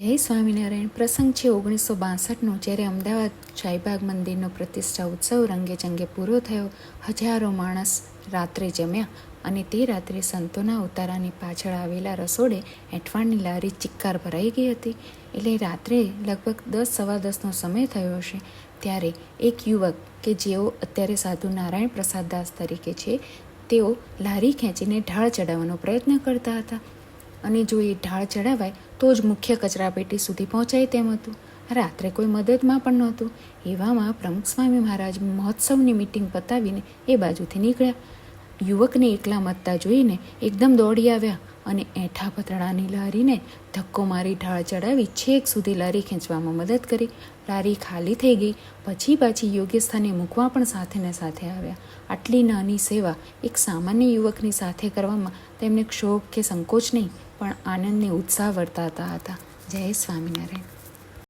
જય સ્વામિનારાયણ. પ્રસંગ છે ઓગણીસો બાસઠનો, જ્યારે અમદાવાદ શાહીબાગ મંદિરનો પ્રતિષ્ઠા ઉત્સવ રંગે ચંગે પૂરો થયો, હજારો માણસ રાત્રે જમ્યા અને તે રાત્રે સંતોના ઉતારાની પાછળ આવેલા રસોડે એઠવાડની લારી ચિક્કાર ભરાઈ ગઈ હતી. એટલે રાત્રે લગભગ દસ, સવા દસનો સમય થયો હશે, ત્યારે એક યુવક કે જેઓ અત્યારે સાધુ નારાયણ પ્રસાદ દાસ તરીકે છે, તેઓ લારી ખેંચીને ઢાળ ચડાવવાનો પ્રયત્ન કરતા હતા. અને જો એ ઢાળ ચડાવાય, તો જ મુખ્ય કચરાપેટી સુધી પહોંચાય તેમ હતું. રાત્રે કોઈ મદદમાં પણ નહોતું. એવામાં પ્રમુખ સ્વામી મહારાજ મહોત્સવની મિટિંગ પતાવીને એ બાજુથી નીકળ્યા. યુવકને એકલા મતતા જોઈને એકદમ દોડી આવ્યા અને એઠા પતળાની લારીને ધક્કો મારી ઢાળ ચડાવી છેક સુધી લારી ખેંચવામાં મદદ કરી. લારી ખાલી થઈ ગઈ, પછી પાછી યોગ્ય સ્થાને મૂકવા પણ સાથે ને સાથે આવ્યા. આટલી નાની સેવા એક સામાન્ય યુવકની સાથે કરવામાં તેમને ક્ષોભ કે સંકોચ નહીં પણ આનંદને ઉત્સાહ વર્તાતા હતા. જય સ્વામિનારાયણ.